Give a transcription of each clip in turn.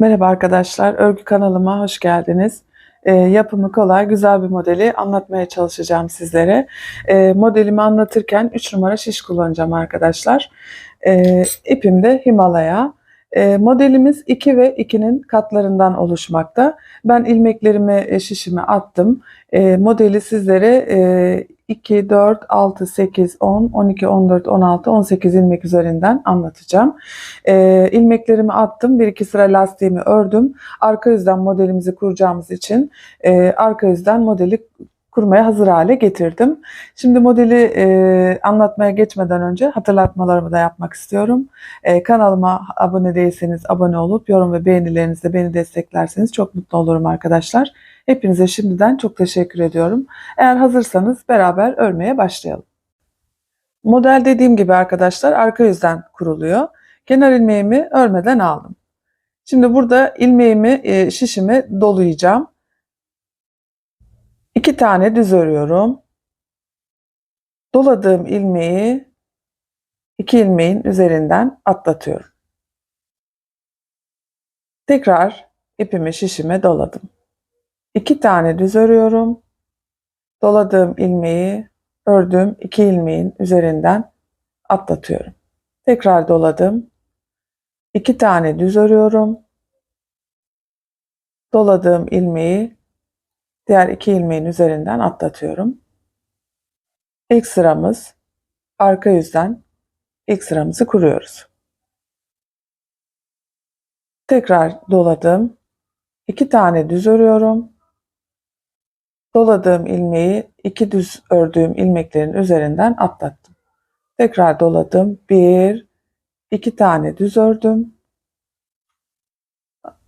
Merhaba arkadaşlar, örgü kanalıma hoş geldiniz. Ee, yapımı kolay, güzel bir modeli anlatmaya çalışacağım sizlere. Ee, modelimi anlatırken 3 numara şiş kullanacağım arkadaşlar. Ee, ipim de Himalaya. Ee, modelimiz 2 ve 2'nin katlarından oluşmakta. Ben ilmeklerimi, e, şişimi attım. Ee, modeli sizlere e, 2, 4, 6, 8, 10, 12, 14, 16, 18 ilmek üzerinden anlatacağım. Ee, ilmeklerimi attım. Bir iki sıra lastiğimi ördüm. Arka yüzden modelimizi kuracağımız için e, arka yüzden modeli kurmaya hazır hale getirdim. Şimdi modeli e, anlatmaya geçmeden önce hatırlatmalarımı da yapmak istiyorum. E, kanalıma abone değilseniz abone olup yorum ve beğenilerinizle beni desteklerseniz çok mutlu olurum arkadaşlar. Hepinize şimdiden çok teşekkür ediyorum. Eğer hazırsanız beraber örmeye başlayalım. Model dediğim gibi arkadaşlar arka yüzden kuruluyor. Kenar ilmeğimi örmeden aldım. Şimdi burada ilmeğimi, e, şişimi dolayacağım. İki tane düz örüyorum. Doladığım ilmeği iki ilmeğin üzerinden atlatıyorum. Tekrar ipimi şişime doladım. İki tane düz örüyorum. Doladığım ilmeği ördüğüm iki ilmeğin üzerinden atlatıyorum. Tekrar doladım. İki tane düz örüyorum. Doladığım ilmeği diğer iki ilmeğin üzerinden atlatıyorum. İlk sıramız arka yüzden ilk sıramızı kuruyoruz. Tekrar doladım. İki tane düz örüyorum. Doladığım ilmeği iki düz ördüğüm ilmeklerin üzerinden atlattım. Tekrar doladım. Bir, iki tane düz ördüm.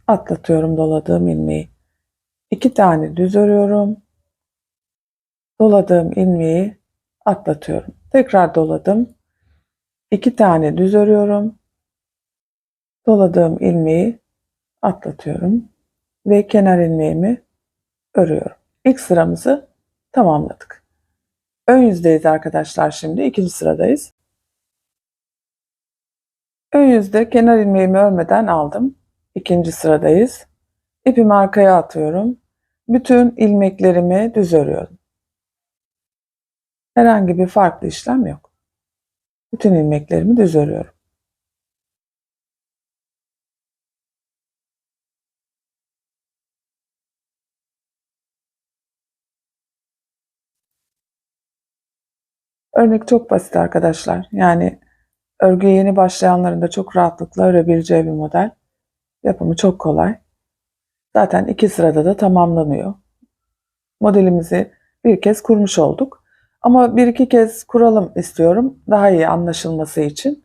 Atlatıyorum doladığım ilmeği. İki tane düz örüyorum. Doladığım ilmeği atlatıyorum. Tekrar doladım. İki tane düz örüyorum. Doladığım ilmeği atlatıyorum ve kenar ilmeğimi örüyorum. İlk sıramızı tamamladık. Ön yüzdeyiz arkadaşlar şimdi. ikinci sıradayız. Ön yüzde kenar ilmeğimi örmeden aldım. İkinci sıradayız. İpimi arkaya atıyorum. Bütün ilmeklerimi düz örüyorum. Herhangi bir farklı işlem yok. Bütün ilmeklerimi düz örüyorum. Örnek çok basit arkadaşlar. Yani örgüye yeni başlayanların da çok rahatlıkla örebileceği bir model. Yapımı çok kolay. Zaten iki sırada da tamamlanıyor. Modelimizi bir kez kurmuş olduk. Ama bir iki kez kuralım istiyorum daha iyi anlaşılması için.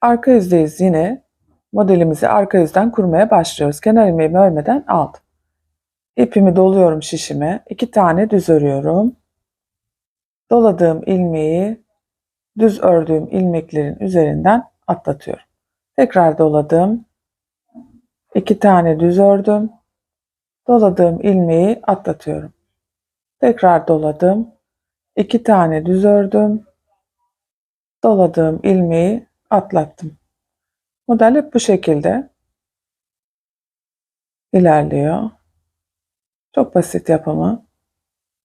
Arka yüzdeyiz yine. Modelimizi arka yüzden kurmaya başlıyoruz. Kenar ilmeğimi örmeden aldım. İpimi doluyorum şişime. iki tane düz örüyorum. Doladığım ilmeği düz ördüğüm ilmeklerin üzerinden atlatıyorum. Tekrar doladım. İki tane düz ördüm. Doladığım ilmeği atlatıyorum. Tekrar doladım. İki tane düz ördüm. Doladığım ilmeği atlattım. Model hep bu şekilde ilerliyor. Çok basit yapımı.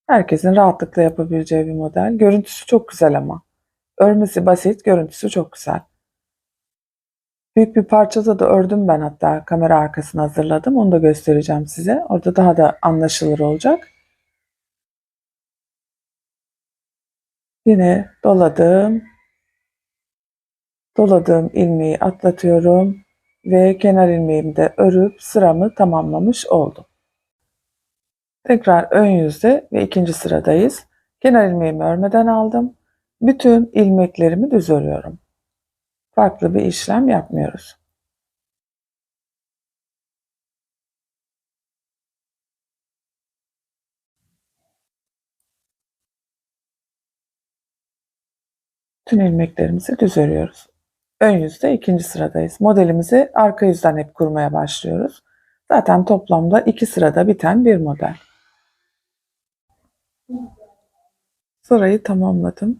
Herkesin rahatlıkla yapabileceği bir model. Görüntüsü çok güzel ama. Örmesi basit, görüntüsü çok güzel. Büyük bir parçada da ördüm ben hatta kamera arkasını hazırladım. Onu da göstereceğim size. Orada daha da anlaşılır olacak. Yine doladım. Doladığım ilmeği atlatıyorum ve kenar ilmeğimi de örüp sıramı tamamlamış oldum. Tekrar ön yüzde ve ikinci sıradayız. Kenar ilmeğimi örmeden aldım. Bütün ilmeklerimi düz örüyorum. Farklı bir işlem yapmıyoruz. Tüm ilmeklerimizi düz örüyoruz. Ön yüzde ikinci sıradayız. Modelimizi arka yüzden hep kurmaya başlıyoruz. Zaten toplamda iki sırada biten bir model. Sırayı tamamladım.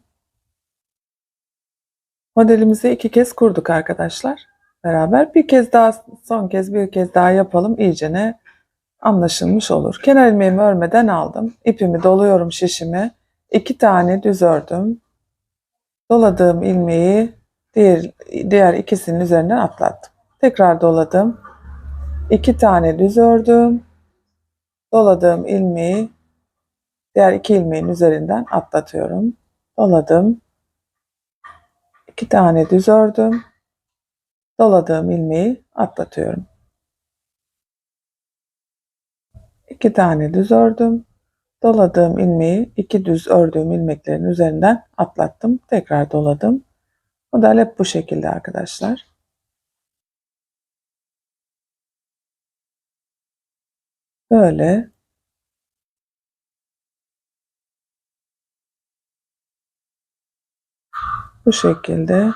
Modelimizi iki kez kurduk arkadaşlar. beraber bir kez daha son kez bir kez daha yapalım iyicene anlaşılmış olur. Kenar ilmeğimi örmeden aldım. İpimi doluyorum şişimi. İki tane düz ördüm. Doladığım ilmeği diğer, diğer ikisinin üzerinden atlattım. Tekrar doladım. İki tane düz ördüm. Doladığım ilmeği diğer iki ilmeğin üzerinden atlatıyorum. Doladım. İki tane düz ördüm. Doladığım ilmeği atlatıyorum. İki tane düz ördüm. Doladığım ilmeği iki düz ördüğüm ilmeklerin üzerinden atlattım. Tekrar doladım. Model hep bu şekilde arkadaşlar. Böyle bu şekilde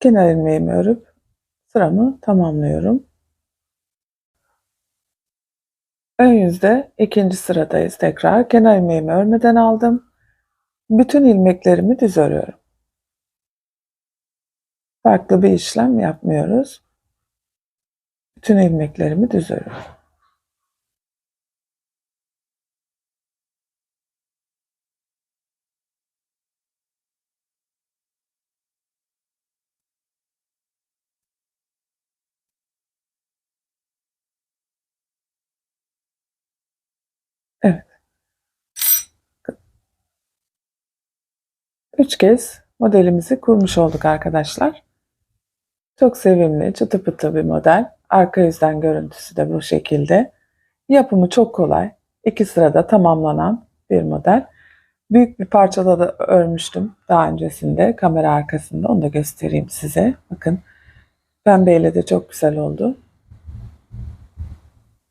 kenar ilmeğimi örüp sıramı tamamlıyorum. Ön yüzde ikinci sıradayız tekrar. Kenar ilmeğimi örmeden aldım. Bütün ilmeklerimi düz örüyorum. Farklı bir işlem yapmıyoruz. Bütün ilmeklerimi düz örüyorum. Evet. Üç kez modelimizi kurmuş olduk arkadaşlar. Çok sevimli, çıtı pıtı bir model. Arka yüzden görüntüsü de bu şekilde. Yapımı çok kolay. İki sırada tamamlanan bir model. Büyük bir parçada da örmüştüm daha öncesinde kamera arkasında. Onu da göstereyim size. Bakın pembeyle de çok güzel oldu.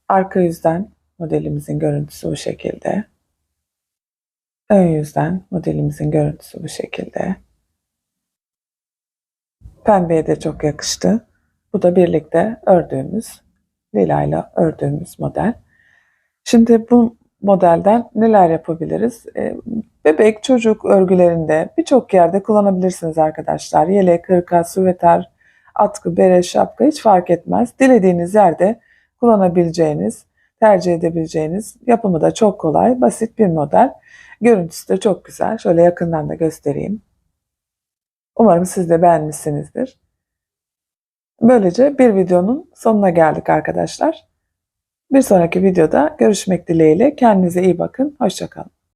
Arka yüzden modelimizin görüntüsü bu şekilde. Ön yüzden modelimizin görüntüsü bu şekilde. Pembeye de çok yakıştı. Bu da birlikte ördüğümüz, lilayla ördüğümüz model. Şimdi bu modelden neler yapabiliriz? Ee, bebek, çocuk örgülerinde birçok yerde kullanabilirsiniz arkadaşlar. Yelek, hırka, süveter, atkı, bere, şapka hiç fark etmez. Dilediğiniz yerde kullanabileceğiniz, tercih edebileceğiniz, yapımı da çok kolay, basit bir model. Görüntüsü de çok güzel. Şöyle yakından da göstereyim. Umarım siz de beğenmişsinizdir. Böylece bir videonun sonuna geldik arkadaşlar. Bir sonraki videoda görüşmek dileğiyle. Kendinize iyi bakın. Hoşçakalın.